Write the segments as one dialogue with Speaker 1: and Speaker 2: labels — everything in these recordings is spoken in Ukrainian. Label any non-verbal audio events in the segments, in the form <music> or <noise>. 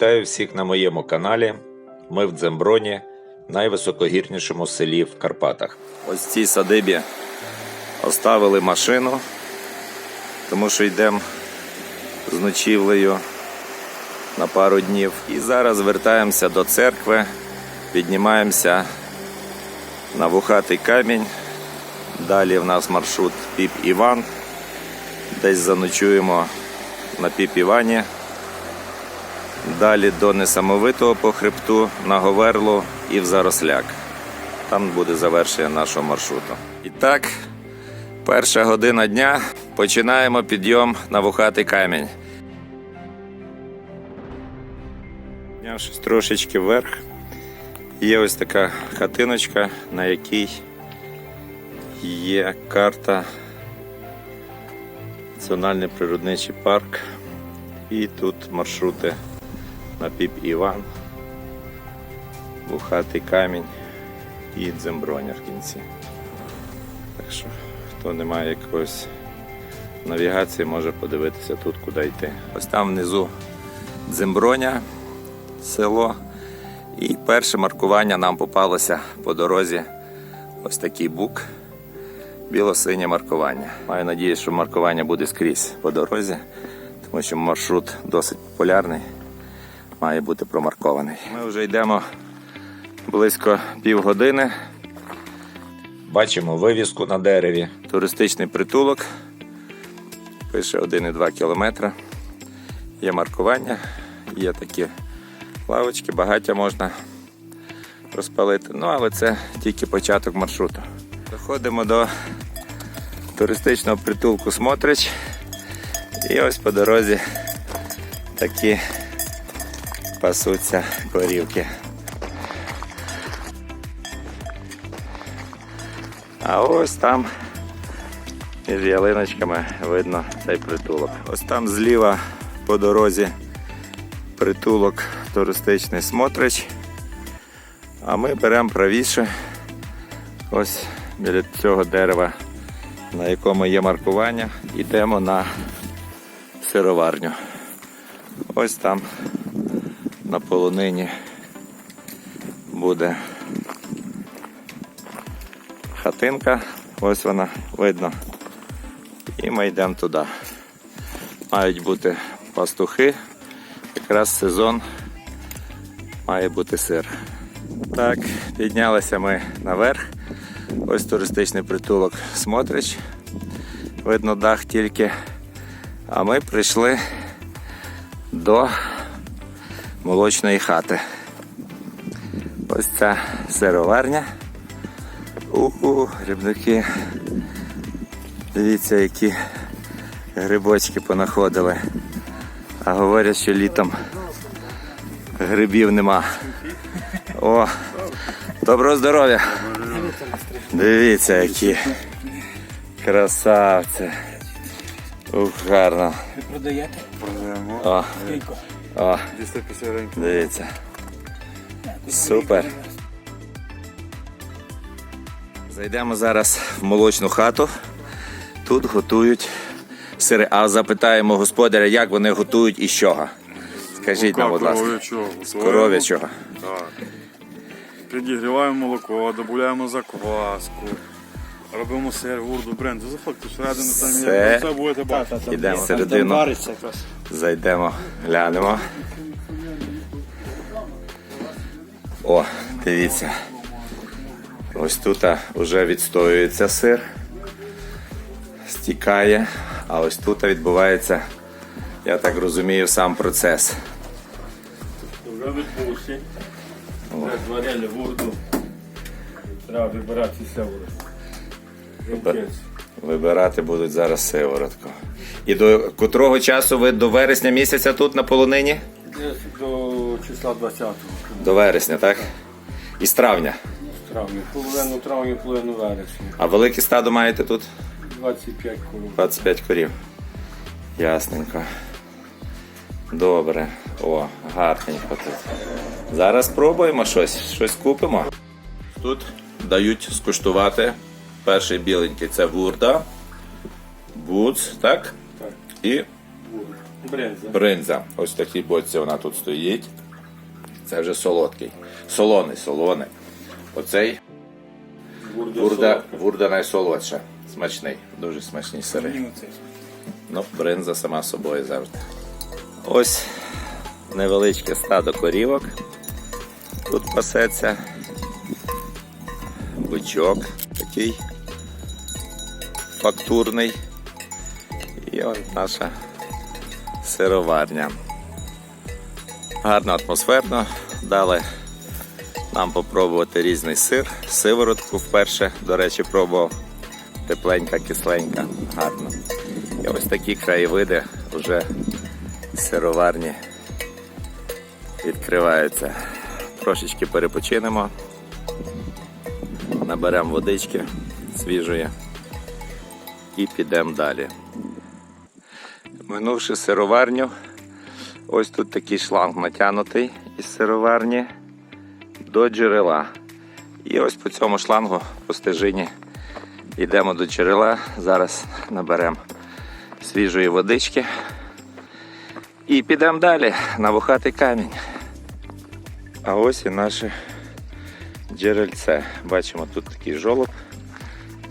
Speaker 1: Вітаю всіх на моєму каналі. Ми в Дземброні, найвисокогірнішому селі в Карпатах. Ось цій садибі оставили машину, тому що йдемо з ночівлею на пару днів. І зараз вертаємося до церкви, піднімаємося на вухатий камінь. Далі в нас маршрут Піп Іван. Десь заночуємо на Піп Івані. Далі до несамовитого по хребту на Говерлу і в Заросляк. Там буде завершення нашого маршруту. І так, перша година дня починаємо підйом на вухатий камінь. Піднявшись трошечки вверх, є ось така хатиночка, на якій є карта Національний природничий парк. І тут маршрути на Піп Іван, Бухатий камінь і Дземброня в кінці. Так що, хто не має якоїсь навігації, може подивитися тут, куди йти. Ось там внизу Дземброня, село. І перше маркування нам попалося по дорозі ось такий бук. Біло-синє маркування. Маю надію, що маркування буде скрізь по дорозі, тому що маршрут досить популярний, має бути промаркований. Ми вже йдемо близько півгодини. Бачимо вивіску на дереві. Туристичний притулок. Пише 1,2 кілометра. Є маркування, є такі лавочки, багаття можна розпалити. Ну, але це тільки початок маршруту. Доходимо до туристичного притулку Смотрич. І ось по дорозі такі пасуться корівки. А ось там між ялиночками видно цей притулок. Ось там зліва по дорозі притулок туристичний Смотрич. А ми беремо правіше. Ось біля цього дерева, на якому є маркування, йдемо на сироварню. Ось там на полонині буде хатинка, ось вона видно. І ми йдемо туди. Мають бути пастухи, якраз сезон має бути сир. Так, піднялися ми наверх. Ось туристичний притулок Смотрич. Видно дах тільки. А ми прийшли до молочної хати. Ось ця сироварня. Уху, грибники. Дивіться, які грибочки понаходили. А говорять, що літом грибів нема. О, доброго здоров'я! Дивіться, які красавці. Ух, гарно.
Speaker 2: Ви продаєте?
Speaker 3: Продаємо.
Speaker 1: О? О, дивіться. Супер. Зайдемо зараз в молочну хату. Тут готують сири. А запитаємо господаря, як вони готують і з чого. Скажіть нам, будь ласка. З коров'ячого.
Speaker 3: Так. Підігріваємо молоко, додаємо закваску. Робимо сир, гурду, бренд. Заходьте всередину, там є. Все будете бачити.
Speaker 1: Ідемо.
Speaker 2: Вариться якраз.
Speaker 1: Зайдемо, глянемо. О, дивіться. Ось тут вже відстоюється сир, стікає, а ось тут відбувається, я так розумію, сам процес.
Speaker 4: Вже відбувся. Вже зварили воду. Треба вибирати северо.
Speaker 1: Вибирати будуть зараз сиворотку. І до котрого часу ви до вересня місяця тут на полонині?
Speaker 4: До числа 20-го.
Speaker 1: До вересня, так? І з травня.
Speaker 4: З травня. Половину травня, половину вересня.
Speaker 1: А велике стадо маєте тут?
Speaker 4: 25 коров.
Speaker 1: 25 корів. Ясненько. Добре. О, гарненько тут. Зараз спробуємо щось, щось купимо. Тут дають скуштувати. Перший біленький це вурда, буц, так?
Speaker 4: Так.
Speaker 1: І
Speaker 4: Бринза.
Speaker 1: Бринза. Ось в такій боці вона тут стоїть. Це вже солодкий. Солоний, солоний. Оцей
Speaker 4: бурда, солодка.
Speaker 1: бурда найсолодша. Смачний, дуже смачні сири. Ну, бринза сама собою завжди. Ось невеличке стадо корівок. Тут пасеться. Бичок такий фактурний. І ось наша сироварня. Гарно атмосферно. Дали нам попробувати різний сир. Сиворотку вперше, до речі, пробував. Тепленька, кисленька, гарно. І ось такі краєвиди вже сироварні відкриваються. Трошечки перепочинемо, наберемо водички свіжої і підемо далі. Минувши сироварню, ось тут такий шланг натягнутий із сироварні до джерела. І ось по цьому шлангу по стежині йдемо до джерела. Зараз наберемо свіжої водички і підемо далі на вухатий камінь. А ось і наше джерельце. Бачимо, тут такий жолоб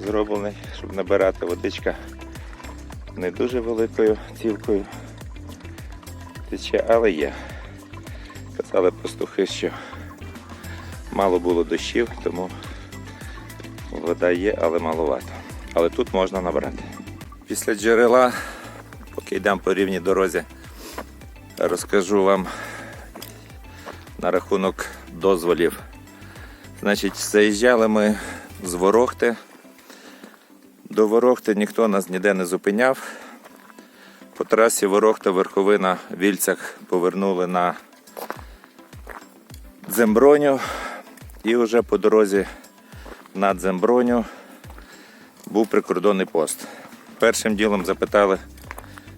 Speaker 1: зроблений, щоб набирати водичка не дуже великою цівкою. Тече, але є. Казали пастухи, що мало було дощів, тому вода є, але маловато. Але тут можна набрати. Після джерела, поки йдемо по рівній дорозі, розкажу вам на рахунок дозволів. Значить, заїжджали ми з Ворохти. До Ворохти ніхто нас ніде не зупиняв. По трасі Ворохта Верховина Вільцях повернули на Дземброню. І вже по дорозі на Дземброню був прикордонний пост. Першим ділом запитали,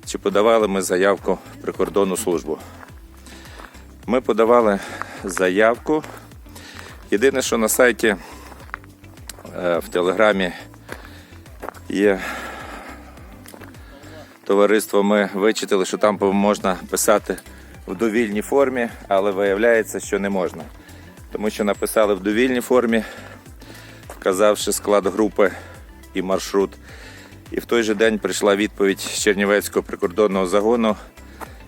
Speaker 1: чи подавали ми заявку в прикордонну службу. Ми подавали заявку. Єдине, що на сайті е, в Телеграмі є товариство, ми вичитали, що там можна писати в довільній формі, але виявляється, що не можна. Тому що написали в довільній формі, вказавши склад групи і маршрут. І в той же день прийшла відповідь з Чернівецького прикордонного загону,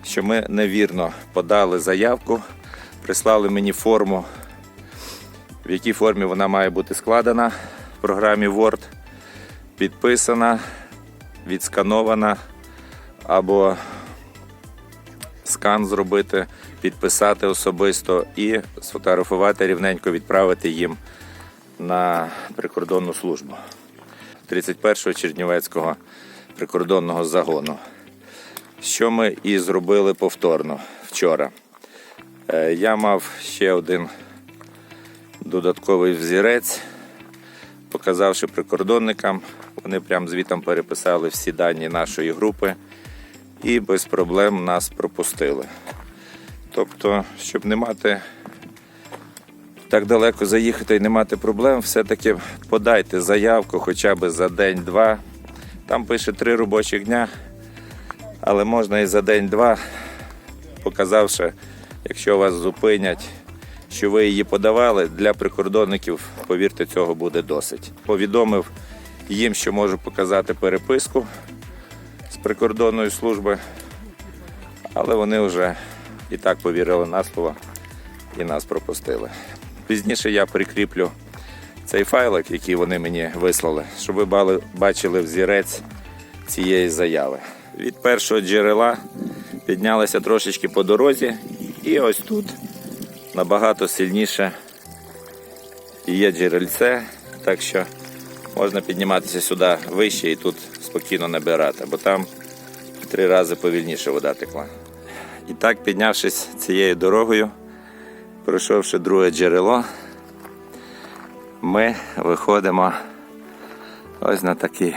Speaker 1: що ми невірно подали заявку, прислали мені форму, в якій формі вона має бути складена в програмі Word, підписана, відсканована або скан зробити, підписати особисто і сфотографувати рівненько, відправити їм на прикордонну службу 31-го Чернівецького прикордонного загону. Що ми і зробили повторно вчора. Е, Я мав ще один додатковий взірець, показавши прикордонникам. Вони прям звітом переписали всі дані нашої групи і без проблем нас пропустили. Тобто, щоб не мати так далеко заїхати і не мати проблем, все-таки подайте заявку хоча б за день-два. Там пише три робочих дня, але можна і за день-два, показавши, якщо вас зупинять, що ви її подавали, для прикордонників, повірте, цього буде досить. Повідомив їм, що можу показати переписку з прикордонної служби, але вони вже і так повірили на слово і нас пропустили. Пізніше я прикріплю цей файлик, який вони мені вислали, щоб ви бачили взірець цієї заяви. Від першого джерела піднялися трошечки по дорозі, і ось тут набагато сильніше є джерельце, так що можна підніматися сюди вище і тут спокійно набирати, бо там три рази повільніше вода текла. І так, піднявшись цією дорогою, пройшовши друге джерело, ми виходимо ось на такі,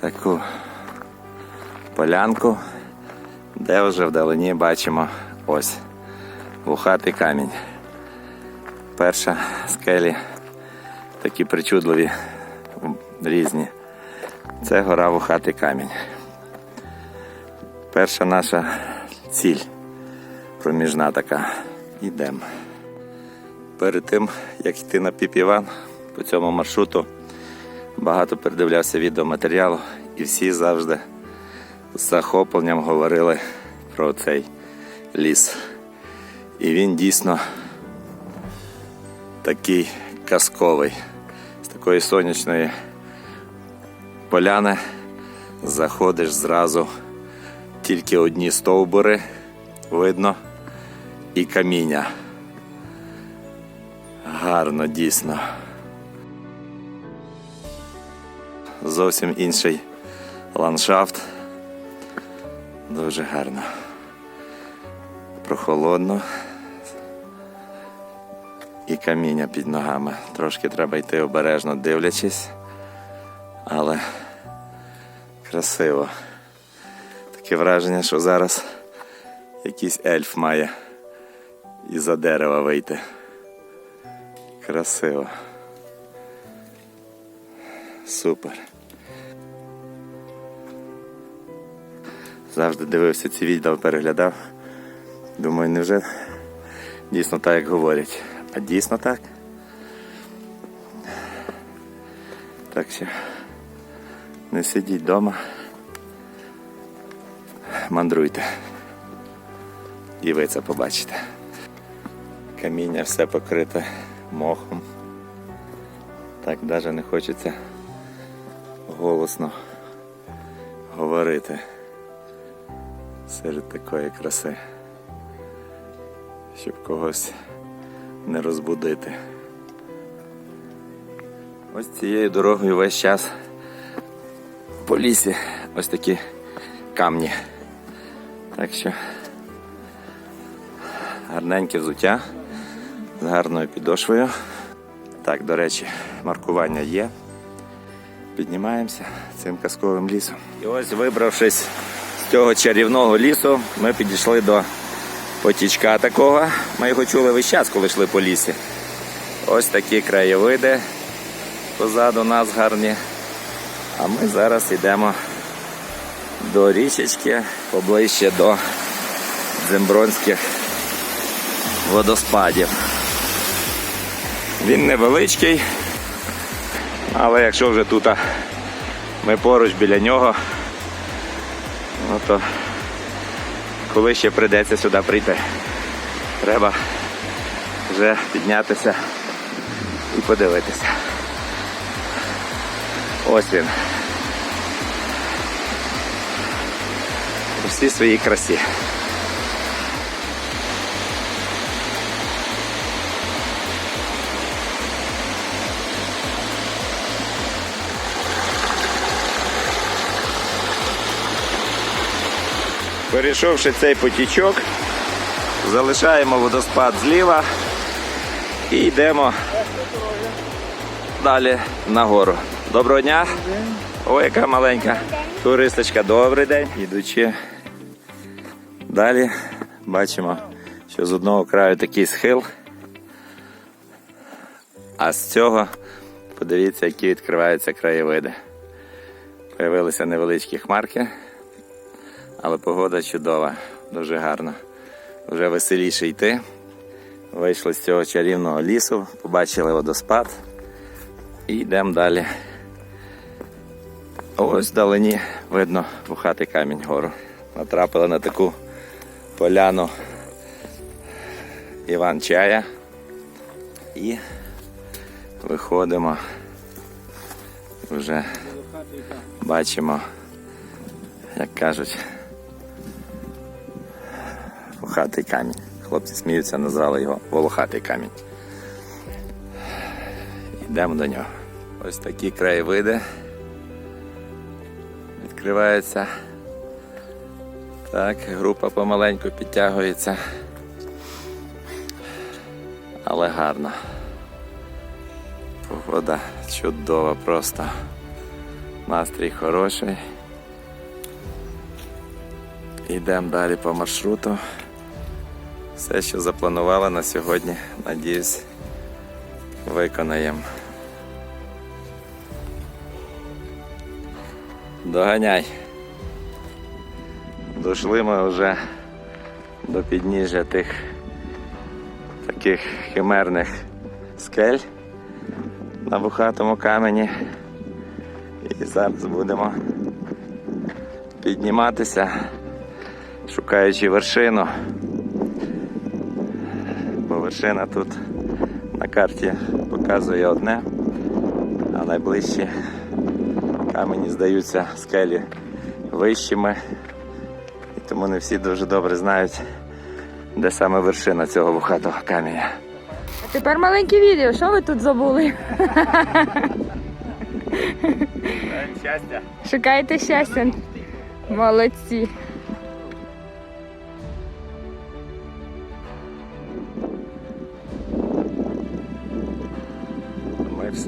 Speaker 1: таку полянку, де вже вдалині бачимо ось вухатий камінь. Перша скелі такі причудливі, різні. Це гора вухатий камінь. Перша наша ціль проміжна така. Йдемо. Перед тим, як йти на піпіван по цьому маршруту, багато передивлявся відеоматеріалу, і всі завжди з захопленням говорили про цей ліс. І він дійсно такий казковий. Такої сонячної поляни заходиш зразу тільки одні стовбури видно і каміння. Гарно, дійсно. Зовсім інший ландшафт. Дуже гарно. Прохолодно. І каміння під ногами. Трошки треба йти обережно дивлячись, але красиво. Таке враження, що зараз якийсь ельф має із-за дерева вийти. Красиво. Супер. Завжди дивився ці відео, переглядав. Думаю, невже дійсно так, як говорять. А дійсно так? Так що не сидіть вдома. Мандруйте. І ви це побачите. Каміння все покрите мохом. Так навіть не хочеться голосно говорити серед такої краси, щоб когось не розбудити. Ось цією дорогою весь час по лісі ось такі камні. Так що гарненьке взуття з гарною підошвою. Так, до речі, маркування є. Піднімаємося цим казковим лісом. І ось, вибравшись з цього чарівного лісу, ми підійшли до потічка такого. Ми його чули весь час, коли йшли по лісі. Ось такі краєвиди позаду нас гарні. А ми зараз йдемо до річечки, поближче до дзембронських водоспадів. Він невеличкий, але якщо вже тут ми поруч біля нього, ну то коли ще прийдеться сюди прийти, треба вже піднятися і подивитися. Ось він. У всій своїй красі. Перейшовши цей потічок, залишаємо водоспад зліва і йдемо далі нагору. Доброго дня! Ой, яка маленька туристочка, добрий день. Ідучи далі, бачимо, що з одного краю такий схил, а з цього подивіться, які відкриваються краєвиди. Появилися невеличкі хмарки. Але погода чудова, дуже гарна. Вже веселіше йти. Вийшли з цього чарівного лісу, побачили водоспад і йдемо далі. Ось вдалині видно вухатий камінь гору. Натрапили на таку поляну Іван Чая і виходимо. Вже бачимо, як кажуть, Волохатий камінь. Хлопці сміються, назвали його Волохатий камінь. Йдемо до нього. Ось такі краєвиди. Відкриваються. Так, група помаленьку підтягується. Але гарно. Погода чудова просто. Настрій хороший. Йдемо далі по маршруту. Все, що запланували на сьогодні, надіюсь, виконаємо. Доганяй. Дійшли ми вже до підніжжя тих таких химерних скель на вухатому камені. І зараз будемо підніматися, шукаючи вершину. Вершина тут на карті показує одне, а найближчі камені здаються скелі вищими. І тому не всі дуже добре знають, де саме вершина цього вухатого каменя.
Speaker 2: А тепер маленьке відео. Що ви тут забули? Шукайте щастя. Молодці.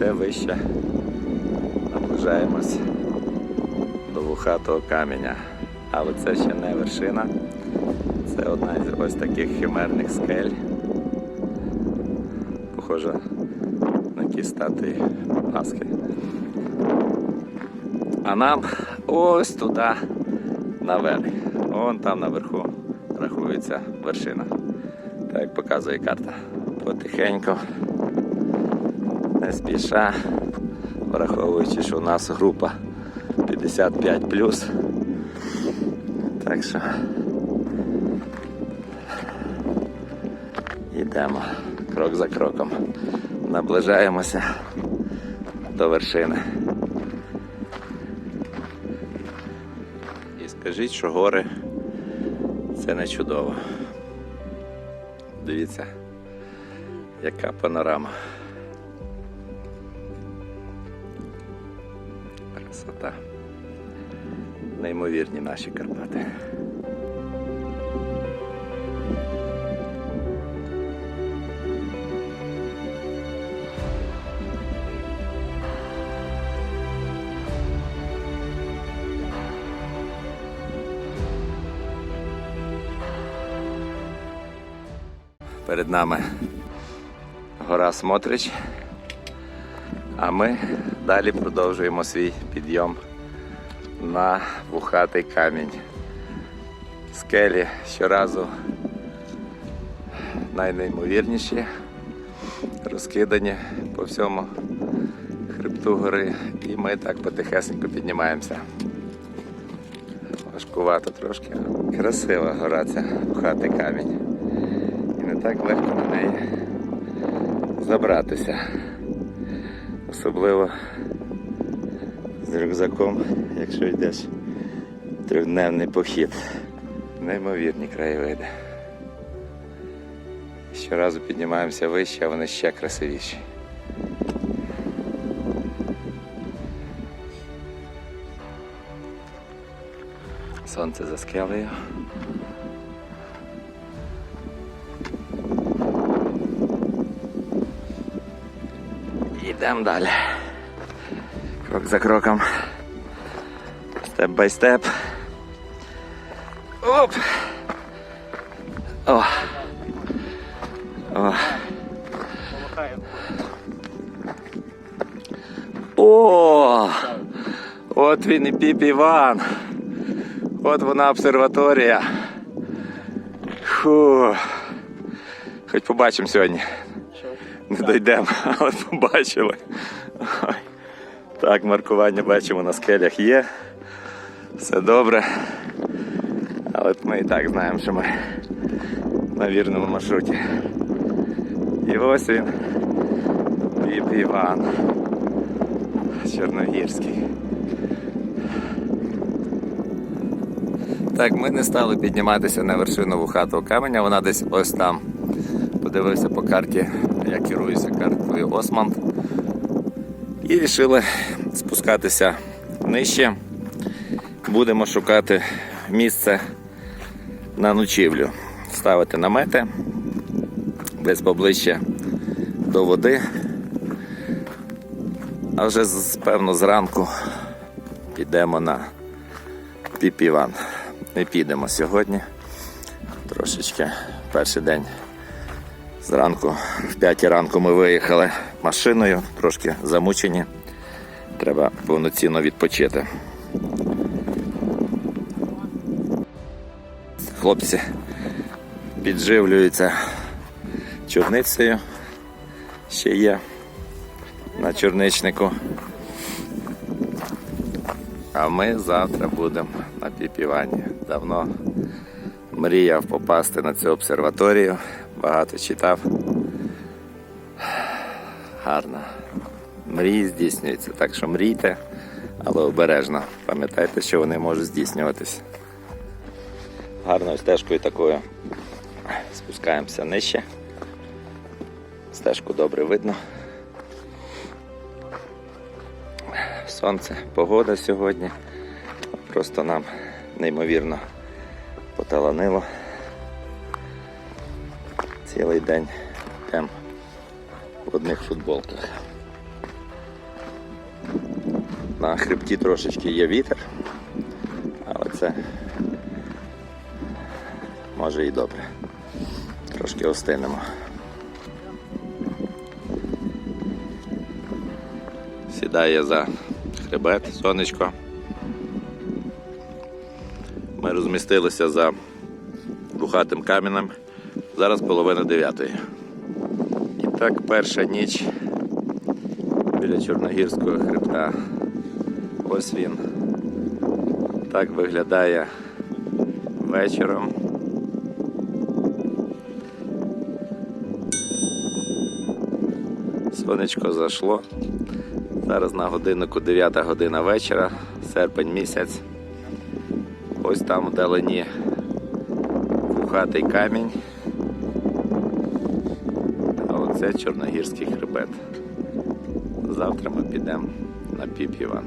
Speaker 1: Все вище наближаємось до вухатого каменя. Але це ще не вершина. Це одна з ось таких химерних скель. Похожа на якісь статуї Пасхи. А нам ось туди наверх. Вон там наверху рахується вершина. Так показує карта. Потихеньку не спіша, враховуючи, що у нас група 55 Так що йдемо крок за кроком. Наближаємося до вершини. І скажіть, що гори це не чудово. Дивіться, яка панорама. Красота. Неймовірні наші Карпати. Перед нами гора Смотрич. А ми далі продовжуємо свій підйом на вухатий камінь. Скелі щоразу найнеймовірніші, розкидані по всьому хребту гори. І ми так потихесенько піднімаємося. Важкувато трошки. Красива гора ця вухатий камінь. І не так легко на неї забратися. Особливо рюкзаком, якщо йдеш трьохдневний похід. Неймовірні краєвиди. Щоразу піднімаємося вище, а вони ще красивіші. Сонце за скелею. Йдемо далі. Крок за кроком. Степ бай степ. Оп! О! О! О! От він і піп Іван. От вона обсерваторія. Фу. Хоч побачимо сьогодні. Не дійдемо, але <laughs> побачили. Ой. Так, маркування бачимо на скелях є. Все добре. Але ми і так знаємо, що ми на вірному маршруті. І ось він. Піп Іван. Чорногірський. Так, ми не стали підніматися на вершину вухатого каменя, вона десь ось там. Подивився по карті, я керуюся картою Османд. І вирішили спускатися нижче. Будемо шукати місце на ночівлю, ставити намети десь поближче до води. А вже певно зранку підемо на Піпіван. Не підемо сьогодні. Трошечки перший день зранку, в 5 ранку ми виїхали машиною, трошки замучені. Треба повноцінно відпочити. хлопці підживлюються чорницею. Ще є на чорничнику. А ми завтра будемо на піпіванні. Давно мріяв попасти на цю обсерваторію, багато читав. Гарно. Мрії здійснюються, так що мрійте, але обережно. Пам'ятайте, що вони можуть здійснюватись. Гарною стежкою такою спускаємося нижче. Стежку добре видно. Сонце, погода сьогодні. Просто нам неймовірно поталанило. Цілий день йдемо в одних футболках. На хребті трошечки є вітер, але це може і добре. Трошки остинемо. Сідає за хребет, сонечко. Розмістилися за бухатим каменем. Зараз половина дев'ятої. І так перша ніч біля Чорногірського хребта. Ось він. Так виглядає вечором. Сонечко зайшло. Зараз на годиннику 9 година вечора, серпень місяць. Ось там вдалині кухатий камінь. А оце Чорногірський хребет. Завтра ми підемо на Піп Іван.